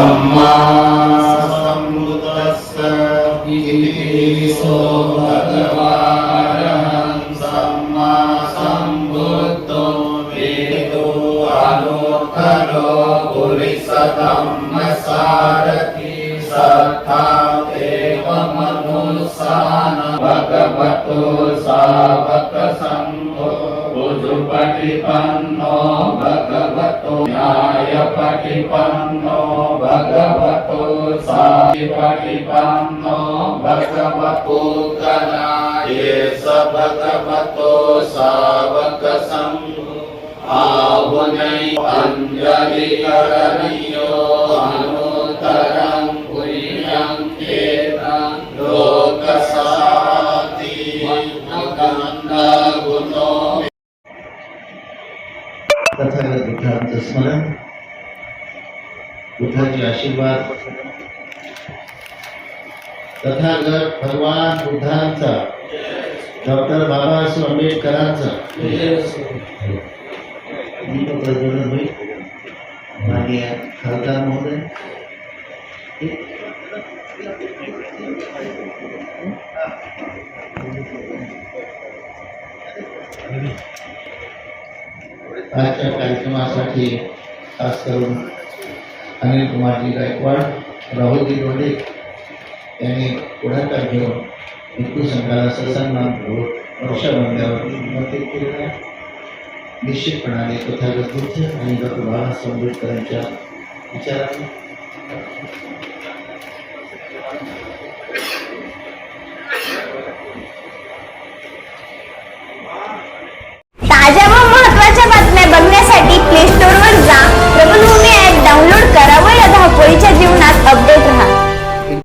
සම්මා සම්බුද්දස්ස ඉතිපිසෝ භගවාරහං සම්මා සම්බුද්ධෝ වේදෝ අලෝකරෝ පුරිස ධම්මසාරති සත්තා දේව මනුස්සාන භගවතු සාවක සංඝෝ බුදු පටිපන්නෝ භග ฏิปันโนภะคะวะโตสาวกปฏิปันโนภะคะวะปุตตะนาเยสะภะคะวะโตสาวกสังโฆอาหุไนปัญญาลิกรณิโยอนุตรังปุริยังเกตังโลกสาติมักขันธากุโน तथा विख्यात स्मरण बुद्धाचे आशीर्वाद. तथागत भगवान बुद्धांचा डॉक्टर बाबासाहेब आंबेडकरांचा होईल. मागे खासदार महोदय. आजच्या कार्यक्रमासाठी खास करून अनिल कुमार जी गायकवाड राहुल जी डोंडे यांनी पुढाकार घेऊन हिंदू संघाला ससन्मान करून वृक्षाबंधावरती निमंत्रित केलेल्या निश्चितपणाने तथागत बुद्ध आणि डॉक्टर बाळासाहेब आंबेडकरांच्या विचारांनी